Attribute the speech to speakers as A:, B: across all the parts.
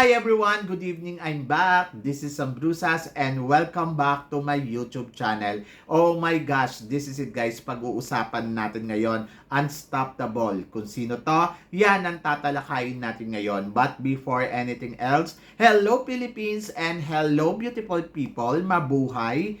A: Hi everyone! Good evening! I'm back. This is Sam Brusas and welcome back to my YouTube channel. Oh my gosh! This is it guys. Pag-uusapan natin ngayon, Unstoppable. Kung sino to, yan ang tatalakayin natin ngayon. But before anything else, hello Philippines and hello beautiful people. Mabuhay!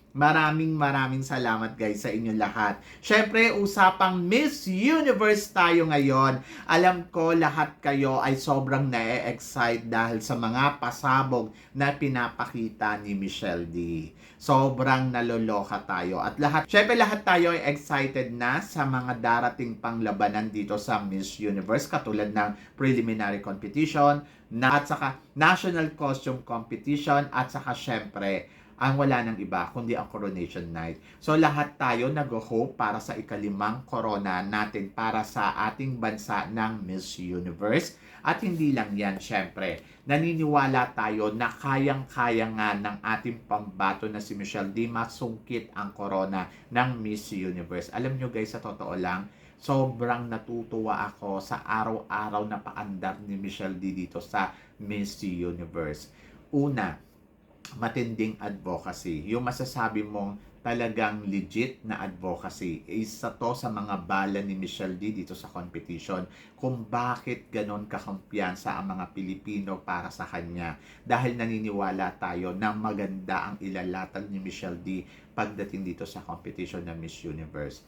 A: Maraming maraming salamat guys sa inyong lahat. Syempre, usapang Miss Universe tayo ngayon. Alam ko lahat kayo ay sobrang na-excite dahil sa mga pasabog na pinapakita ni Michelle D. Sobrang naloloka tayo. At lahat, syempre lahat tayo ay excited na sa mga darating pang labanan dito sa Miss Universe katulad ng preliminary competition na at saka national costume competition at saka syempre ang wala ng iba kundi ang coronation night. So lahat tayo nag-hope para sa ikalimang corona natin para sa ating bansa ng Miss Universe. At hindi lang yan, syempre, naniniwala tayo na kayang-kaya nga ng ating pambato na si Michelle Di masungkit ang corona ng Miss Universe. Alam nyo guys, sa totoo lang, sobrang natutuwa ako sa araw-araw na paandar ni Michelle D dito sa Miss Universe. Una, matinding advocacy. Yung masasabi mong talagang legit na advocacy. Isa to sa mga bala ni Michelle D dito sa competition kung bakit ganon kakampiyansa ang mga Pilipino para sa kanya. Dahil naniniwala tayo na maganda ang ilalatag ni Michelle D pagdating dito sa competition ng Miss Universe.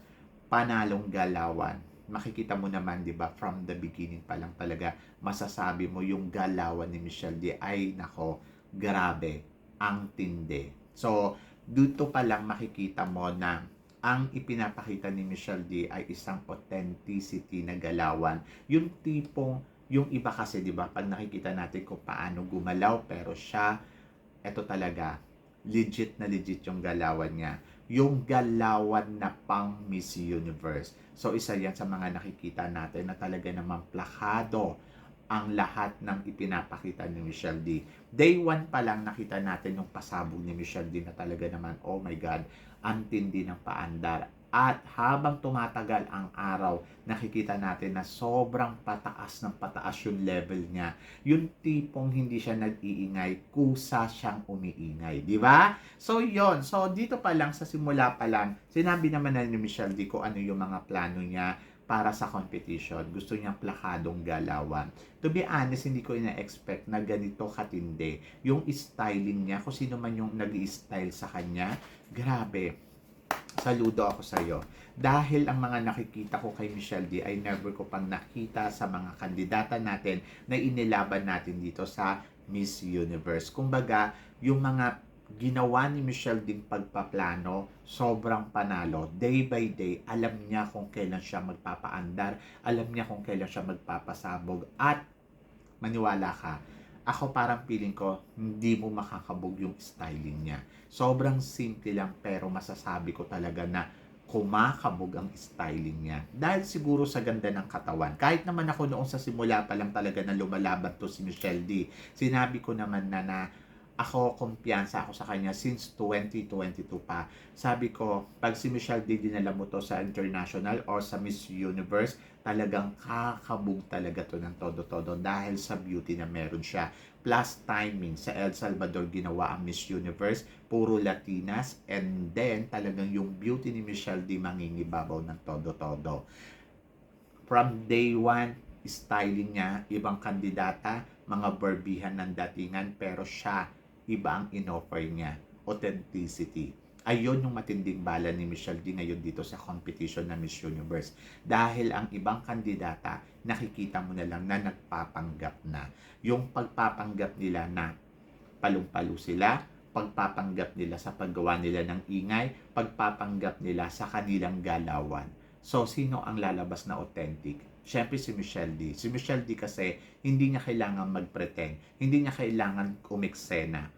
A: Panalong galawan. Makikita mo naman, di ba, from the beginning pa lang talaga, masasabi mo yung galawan ni Michelle D ay, nako, grabe, ang tindi. So, dito pa lang makikita mo na ang ipinapakita ni Michelle D ay isang authenticity na galawan. Yung tipong, yung iba kasi, di ba, pag nakikita natin kung paano gumalaw, pero siya, eto talaga, legit na legit yung galawan niya. Yung galawan na pang Miss Universe. So, isa yan sa mga nakikita natin na talaga namang plakado ang lahat ng ipinapakita ni Michelle D. Day 1 pa lang nakita natin yung pasabog ni Michelle D na talaga naman, oh my God, ang tindi ng paandar. At habang tumatagal ang araw, nakikita natin na sobrang pataas ng pataas yung level niya. Yung tipong hindi siya nag-iingay, kusa siyang umiingay. Di ba? So, yon So, dito pa lang, sa simula pa lang, sinabi naman na ni Michelle D kung ano yung mga plano niya para sa competition. Gusto niyang plakadong galawan. To be honest, hindi ko ina-expect na ganito katindi. Yung styling niya, kung sino man yung nag style sa kanya, grabe. Saludo ako sa iyo. Dahil ang mga nakikita ko kay Michelle D ay never ko pang nakita sa mga kandidata natin na inilaban natin dito sa Miss Universe. Kumbaga, yung mga ginawa ni Michelle din pagpaplano, sobrang panalo. Day by day, alam niya kung kailan siya magpapaandar, alam niya kung kailan siya magpapasabog, at maniwala ka, ako parang feeling ko, hindi mo makakabog yung styling niya. Sobrang simple lang, pero masasabi ko talaga na kumakabog ang styling niya. Dahil siguro sa ganda ng katawan. Kahit naman ako noong sa simula pa lang talaga na lumalaban to si Michelle D. Sinabi ko naman na na ako, kumpiyansa ako sa kanya since 2022 pa. Sabi ko, pag si Michelle D dinala mo to sa international or sa Miss Universe, talagang kakabog talaga to ng todo-todo dahil sa beauty na meron siya. Plus timing, sa El Salvador ginawa ang Miss Universe, puro Latinas, and then talagang yung beauty ni Michelle D mangingibabaw ng todo-todo. From day one, styling niya, ibang kandidata, mga barbihan ng datingan, pero siya, iba ang inoffer niya. Authenticity. Ayun yung matinding bala ni Michelle D ngayon dito sa competition na Miss Universe. Dahil ang ibang kandidata, nakikita mo na lang na nagpapanggap na. Yung pagpapanggap nila na palong-palo sila, pagpapanggap nila sa paggawa nila ng ingay, pagpapanggap nila sa kanilang galawan. So, sino ang lalabas na authentic? Siyempre si Michelle D. Si Michelle D kasi hindi niya kailangan mag-pretend. Hindi niya kailangan kumiksena.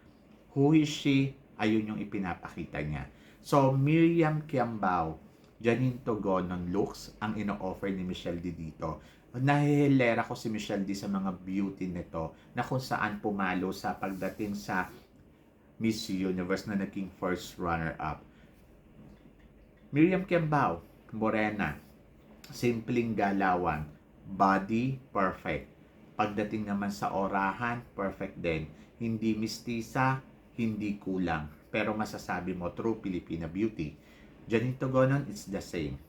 A: Who is she? Ayun yung ipinapakita niya. So, Miriam Kiambao, Janine Togonon looks ang ino-offer ni Michelle D dito. Nahihilera ko si Michelle D sa mga beauty nito na kung saan pumalo sa pagdating sa Miss Universe na naging first runner-up. Miriam Kiambao, Morena, simpleng galawan, body perfect. Pagdating naman sa orahan, perfect din. Hindi mistisa, hindi kulang. Pero masasabi mo, true Filipina beauty. Janine Togonon, it's the same.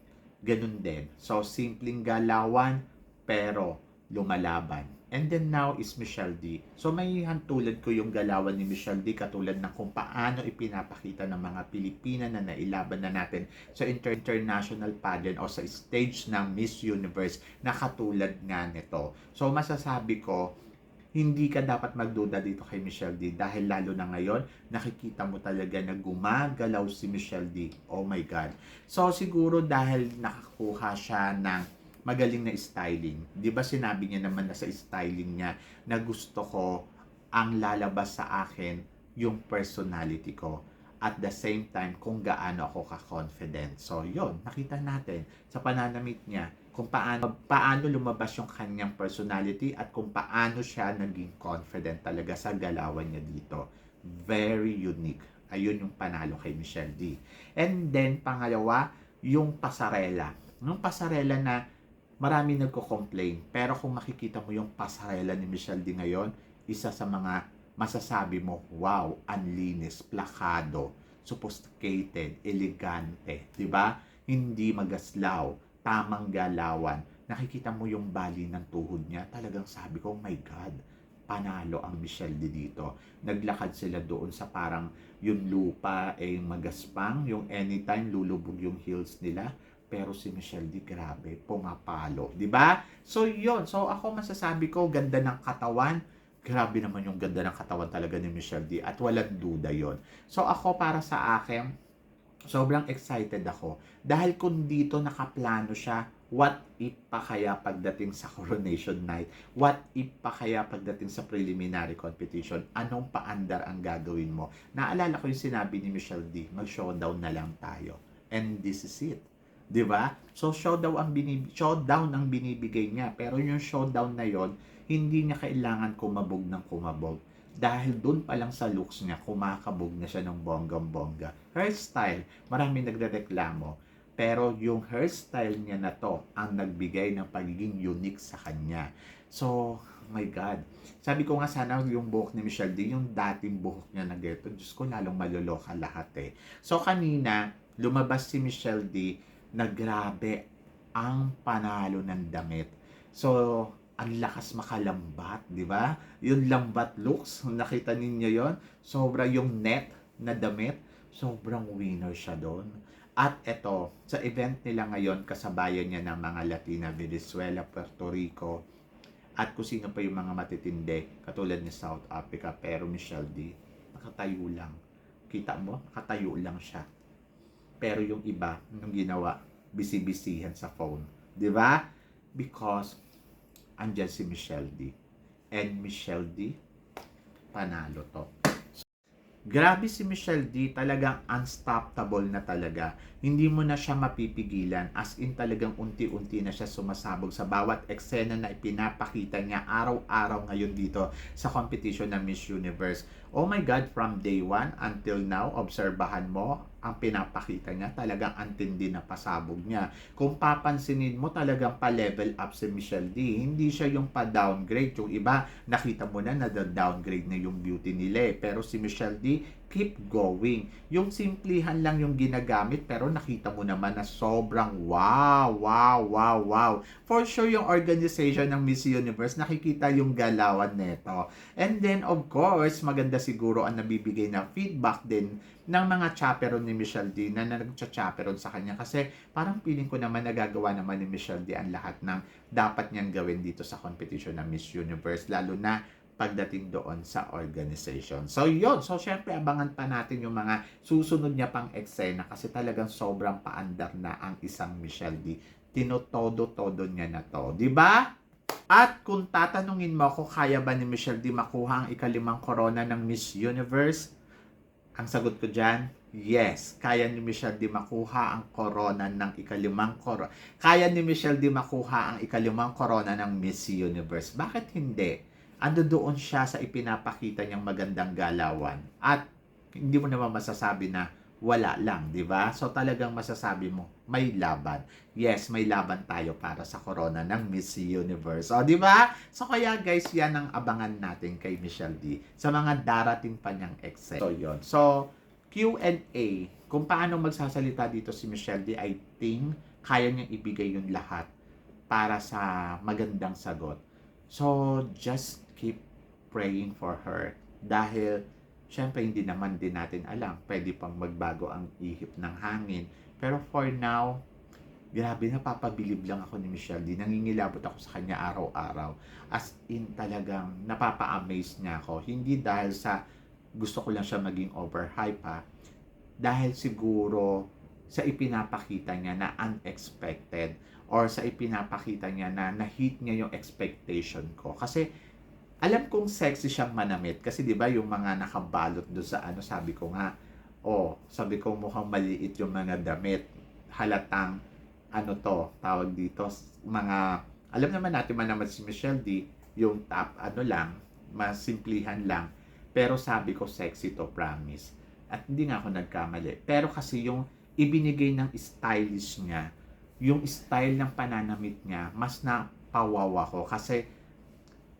A: Ganun din. So, simpleng galawan, pero lumalaban. And then now is Michelle D. So may hantulad ko yung galawan ni Michelle D katulad ng kung paano ipinapakita ng mga Pilipina na nailaban na natin sa inter- international pageant o sa stage ng Miss Universe na katulad nga nito. So masasabi ko, hindi ka dapat magduda dito kay Michelle D dahil lalo na ngayon, nakikita mo talaga na gumagalaw si Michelle D. Oh my God. So siguro dahil nakakuha siya ng magaling na styling. 'Di ba sinabi niya naman na sa styling niya na gusto ko ang lalabas sa akin yung personality ko at the same time kung gaano ako ka-confident. So, yon nakita natin sa pananamit niya kung paano, paano lumabas yung kanyang personality at kung paano siya naging confident talaga sa galawan niya dito. Very unique. Ayun yung panalo kay Michelle D. And then, pangalawa, yung pasarela. Yung pasarela na marami nagko-complain. Pero kung makikita mo yung pasarela ni Michelle D ngayon, isa sa mga masasabi mo, wow, anlinis, plakado, sophisticated, elegante, 'di ba? Hindi magaslaw, tamang galawan. Nakikita mo yung bali ng tuhod niya, talagang sabi ko, oh my God, panalo ang Michelle D dito. Naglakad sila doon sa parang yung lupa ay magaspang, yung anytime lulubog yung heels nila pero si Michelle D, grabe, pumapalo. 'di ba? So, yon So, ako masasabi ko, ganda ng katawan. Grabe naman yung ganda ng katawan talaga ni Michelle D. At walang duda yon So, ako para sa akin, sobrang excited ako. Dahil kung dito nakaplano siya, what if pa kaya pagdating sa coronation night? What if pa kaya pagdating sa preliminary competition? Anong paandar ang gagawin mo? Naalala ko yung sinabi ni Michelle D, mag-showdown na lang tayo. And this is it. 'Di ba? So showdown ang binib showdown ang binibigay niya, pero yung showdown na 'yon, hindi niya kailangan kumabog ng kumabog. Dahil doon pa lang sa looks niya, kumakabog na siya ng bonggang-bongga. Hairstyle, marami nagrereklamo. Pero yung hairstyle niya na to ang nagbigay ng pagiging unique sa kanya. So, my God. Sabi ko nga sana yung buhok ni Michelle D, yung dating buhok niya na geto, Diyos ko, lalong maloloka lahat eh. So, kanina, lumabas si Michelle D na grabe ang panalo ng damit. So, ang lakas makalambat, di ba? Yung lambat looks, nakita ninyo yon Sobra yung net na damit, sobrang winner siya doon. At eto, sa event nila ngayon, kasabayan niya ng mga Latina, Venezuela, Puerto Rico, at kung sino pa yung mga matitindi, katulad ni South Africa, pero Michelle D, nakatayo lang. Kita mo, nakatayo lang siya. Pero yung iba, nung ginawa, bisibisihan sa phone. Di ba? Because, andyan si Michelle D. And Michelle D, panalo to. Grabe si Michelle D, talagang unstoppable na talaga. Hindi mo na siya mapipigilan as in talagang unti-unti na siya sumasabog sa bawat eksena na ipinapakita niya araw-araw ngayon dito sa competition ng Miss Universe. Oh my God, from day one until now, obserbahan mo ang pinapakita niya, talagang antindi na pasabog niya. Kung papansinin mo, talagang pa-level up si Michelle D. Hindi siya yung pa-downgrade. Yung iba, nakita mo na na downgrade na yung beauty nila eh. Pero si Michelle D, keep going. Yung simplihan lang yung ginagamit pero nakita mo naman na sobrang wow, wow, wow, wow. For sure yung organization ng Miss Universe nakikita yung galawan nito. And then of course, maganda siguro ang nabibigay na feedback din ng mga chaperon ni Michelle D na nagcha-chaperon sa kanya kasi parang feeling ko naman nagagawa naman ni Michelle D ang lahat ng dapat niyang gawin dito sa competition ng Miss Universe lalo na pagdating doon sa organization. So, yon So, syempre, abangan pa natin yung mga susunod niya pang eksena kasi talagang sobrang paandar na ang isang Michelle D. Tinotodo-todo niya na to. Di ba? At kung tatanungin mo ako, kaya ba ni Michelle D makuha ang ikalimang corona ng Miss Universe? Ang sagot ko dyan, Yes, kaya ni Michelle Di makuha ang corona ng ikalimang corona. Kaya ni Michelle Di makuha ang ikalimang corona ng Miss Universe. Bakit hindi? Ando doon siya sa ipinapakita niyang magandang galawan. At hindi mo naman masasabi na wala lang, di ba? So talagang masasabi mo, may laban. Yes, may laban tayo para sa corona ng Miss Universe. O, di ba? So kaya guys, yan ang abangan natin kay Michelle D sa mga darating pa niyang excel. So yun. So, Q&A, kung paano magsasalita dito si Michelle D, I think kaya niyang ibigay yung lahat para sa magandang sagot. So, just keep praying for her. Dahil, syempre, hindi naman din natin alam. Pwede pang magbago ang ihip ng hangin. Pero for now, grabe, napapabilib lang ako ni Michelle D. Nangingilabot ako sa kanya araw-araw. As in, talagang napapa-amaze niya ako. Hindi dahil sa gusto ko lang siya maging overhype ha. Dahil siguro sa ipinapakita niya na unexpected or sa ipinapakita niya na na-hit niya yung expectation ko. Kasi alam kong sexy siyang manamit. Kasi 'di ba yung mga nakabalot do sa ano sabi ko nga oh sabi ko mukhang maliit yung mga damit. Halatang ano to tawag dito mga alam naman natin man naman si Michelle D yung top ano lang mas simplihan lang. Pero sabi ko sexy to promise. At hindi nga ako nagkamali. Pero kasi yung ibinigay ng stylish niya yung style ng pananamit niya mas napawawa ko kasi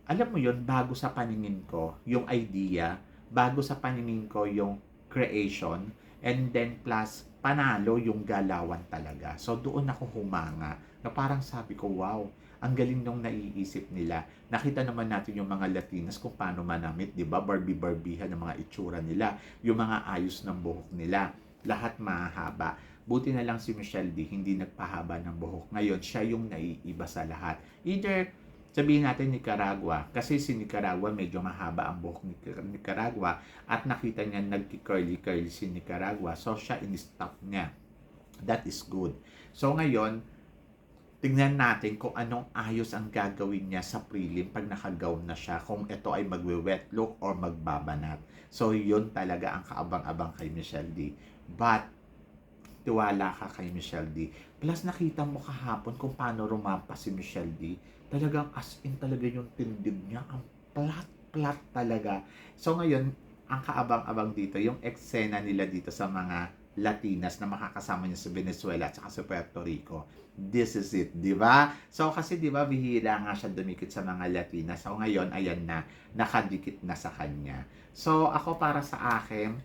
A: alam mo yon bago sa paningin ko yung idea, bago sa paningin ko yung creation, and then plus panalo yung galawan talaga. So doon ako humanga na parang sabi ko, wow, ang galing nung naiisip nila. Nakita naman natin yung mga Latinas kung paano manamit, di ba? Barbie-barbihan ng mga itsura nila, yung mga ayos ng buhok nila. Lahat mahaba. Buti na lang si Michelle D, hindi nagpahaba ng buhok. Ngayon, siya yung naiiba sa lahat. Either sabihin natin Nicaragua kasi si Nicaragua medyo mahaba ang buhok ni Nicaragua at nakita niya nagki-curly-curly si Nicaragua so siya in-stop niya that is good so ngayon tignan natin kung anong ayos ang gagawin niya sa prelim pag nakagown na siya kung ito ay magwe-wet look or magbabanat so yun talaga ang kaabang-abang kay Michelle D but tiwala ka kay Michelle D. Plus nakita mo kahapon kung paano rumampa si Michelle D. Talagang as in talaga yung tindig niya. Ang plat-plat talaga. So ngayon, ang kaabang-abang dito, yung eksena nila dito sa mga Latinas na makakasama niya sa Venezuela at sa Puerto Rico. This is it, di ba? So kasi di ba bihira nga siya dumikit sa mga Latinas. So ngayon, ayan na, nakadikit na sa kanya. So ako para sa akin,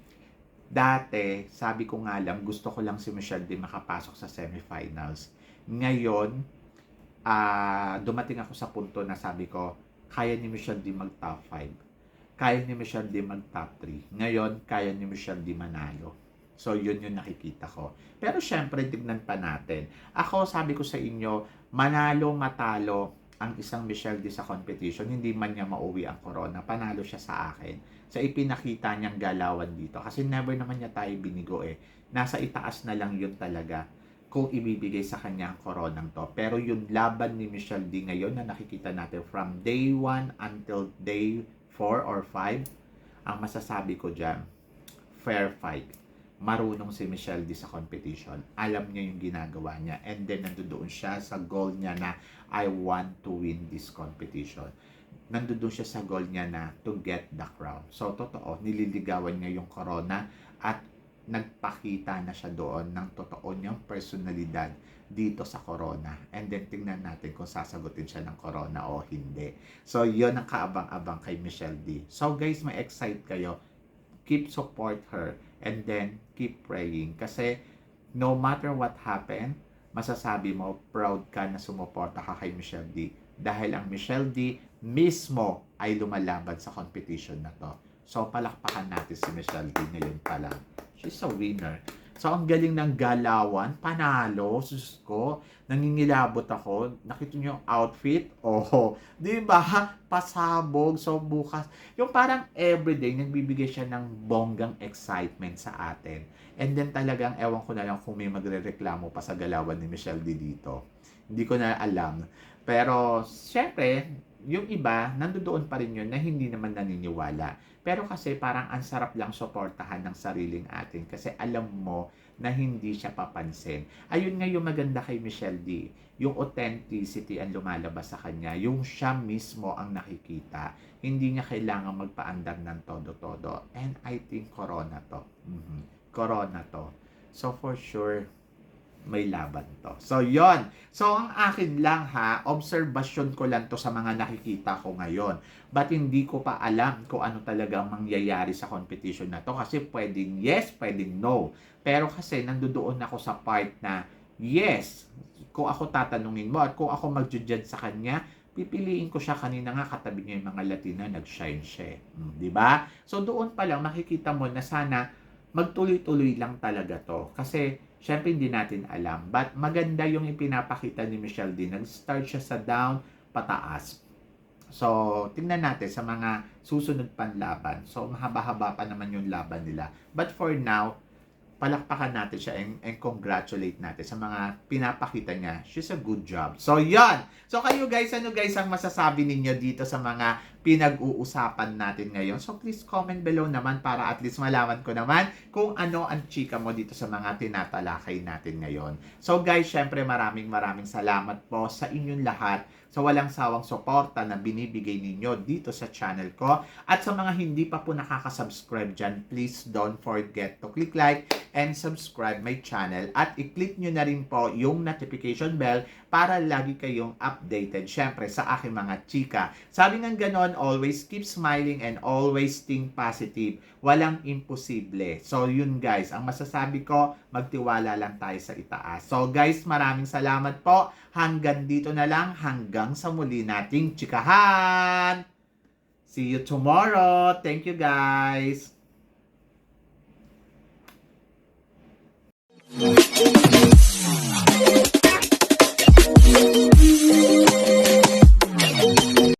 A: dati, sabi ko nga lang, gusto ko lang si Michelle din makapasok sa semifinals. Ngayon, ah dumating ako sa punto na sabi ko, kaya ni Michelle din mag top 5. Kaya ni Michelle din mag top 3. Ngayon, kaya ni Michelle din manalo. So, yun yung nakikita ko. Pero syempre, tignan pa natin. Ako, sabi ko sa inyo, manalo, matalo, ang isang Michelle D sa competition, hindi man niya mauwi ang corona, panalo siya sa akin. Sa ipinakita niyang galawan dito. Kasi never naman niya tayo binigo eh. Nasa itaas na lang yun talaga kung ibibigay sa kanya ang koronang to. Pero yung laban ni Michelle D ngayon na nakikita natin from day 1 until day 4 or 5, ang masasabi ko dyan, fair fight marunong si Michelle D sa competition. Alam niya yung ginagawa niya. And then, nandoon siya sa goal niya na I want to win this competition. Nandoon siya sa goal niya na to get the crown. So, totoo, nililigawan niya yung corona at nagpakita na siya doon ng totoo niyang personalidad dito sa corona. And then, tingnan natin kung sasagutin siya ng corona o hindi. So, yon ang kaabang-abang kay Michelle D. So, guys, may excite kayo. Keep support her and then keep praying. Kasi no matter what happen, masasabi mo, proud ka na sumuporta ka kay Michelle D. Dahil ang Michelle D mismo ay lumalaban sa competition na to. So, palakpakan natin si Michelle D ngayon pa lang. She's a winner. So, ang galing ng galawan, panalo, sus ko, nangingilabot ako. Nakita niyo yung outfit? Oh, di ba? Pasabog. So, bukas, yung parang everyday, nagbibigay siya ng bonggang excitement sa atin. And then talagang, ewan ko na lang kung may magre-reklamo pa sa galawan ni Michelle D dito. Hindi ko na alam. Pero, syempre, yung iba, nandoon pa rin yun na hindi naman naniniwala. Pero kasi parang ang sarap lang suportahan ng sariling atin kasi alam mo na hindi siya papansin. Ayun nga yung maganda kay Michelle D. Yung authenticity ang lumalabas sa kanya. Yung siya mismo ang nakikita. Hindi niya kailangan magpaandar ng todo-todo. And I think corona to. Mhm. Corona to. So for sure, may laban to. So, yon. So, ang akin lang ha, observation ko lang to sa mga nakikita ko ngayon. But hindi ko pa alam kung ano talaga ang mangyayari sa competition na to. Kasi pwedeng yes, pwedeng no. Pero kasi nandoon ako sa part na yes, kung ako tatanungin mo at kung ako mag-judge sa kanya, pipiliin ko siya kanina nga katabi niya yung mga Latina, nag-shine siya. Hmm, di ba? So, doon pa lang makikita mo na sana magtuloy-tuloy lang talaga to. Kasi, syempre hindi natin alam. But maganda yung ipinapakita ni Michelle din. Nag-start siya sa down, pataas. So, tingnan natin sa mga susunod pang laban. So, mahaba-haba pa naman yung laban nila. But for now, palakpakan natin siya and, and congratulate natin sa mga pinapakita niya. She's a good job. So, yan. So, kayo guys, ano guys ang masasabi ninyo dito sa mga pinag-uusapan natin ngayon? So, please comment below naman para at least malaman ko naman kung ano ang chika mo dito sa mga tinatalakay natin ngayon. So, guys, syempre maraming maraming salamat po sa inyong lahat sa walang sawang suporta na binibigay ninyo dito sa channel ko. At sa mga hindi pa po nakaka-subscribe dyan, please don't forget to click like and subscribe my channel. At i-click nyo na rin po yung notification bell para lagi kayong updated, syempre, sa aking mga chika. Sabi ng ganon, always keep smiling and always think positive. Walang imposible. So, yun guys, ang masasabi ko, magtiwala lang tayo sa itaas. So, guys, maraming salamat po. Hanggang dito na lang, hanggang sa muli nating chikahan! See you tomorrow. Thank you guys.